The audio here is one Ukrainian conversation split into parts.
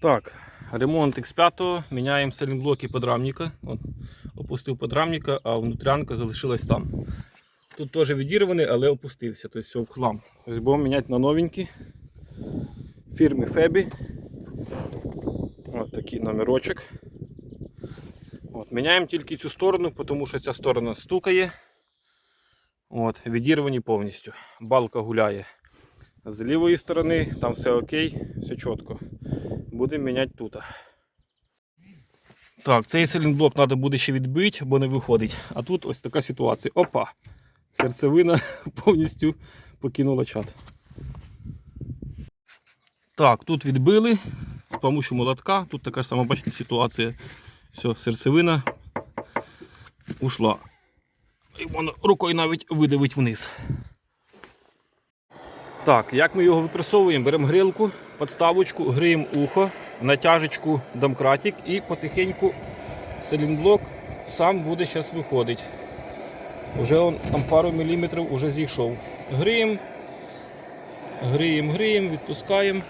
Так, ремонт X5, міняємо селінблоки подрамника. От, опустив подрамника, а внутрянка залишилась там. Тут теж відірваний, але опустився, тобто все в хлам. Тобто будемо міняти на новенькі фірми Фебі. От такий номерочок. От, міняємо тільки цю сторону, тому що ця сторона стукає. От, відірвані повністю. Балка гуляє. З лівої сторони там все окей, все чітко. Будемо міняти тут. Так, цей силінблок треба буде ще відбити, бо не виходить. А тут ось така ситуація. Опа! Серцевина повністю покинула чат. Так, тут відбили з допомогою молотка. Тут така ж сама, бачите, ситуація. Все, серцевина ушла. І воно рукою навіть видавить вниз. Так, як ми його випресовуємо? Беремо грилку, подставочку, гриємо ухо, натяжечку домкратик і потихеньку селінблок сам буде зараз виходити. Уже он там пару міліметрів уже зійшов. Гриємо, гриємо, гриємо, відпускаємо.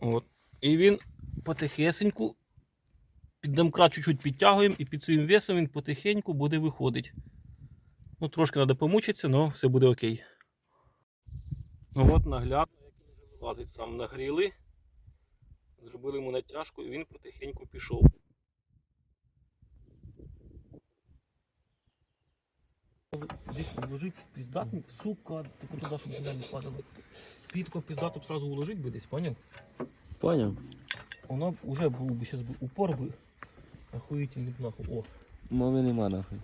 От. І він потихесеньку під домкрат чуть-чуть підтягуємо і під своїм весом він потихеньку буде виходити. Ну, трошки треба помучитися, але все буде окей. Ну от наглядно, як він вже вилазить сам нагріли. Зробили йому натяжку і він потихеньку пішов. Десь вложить піздатник, сука, таку туди, щоб земля не падала. Підко піздату б сразу вложить би десь, поняв? Поняв? Воно б вже був би, зараз би упор би. Охуїтельний б нахуй. О, Мови нема нахуй.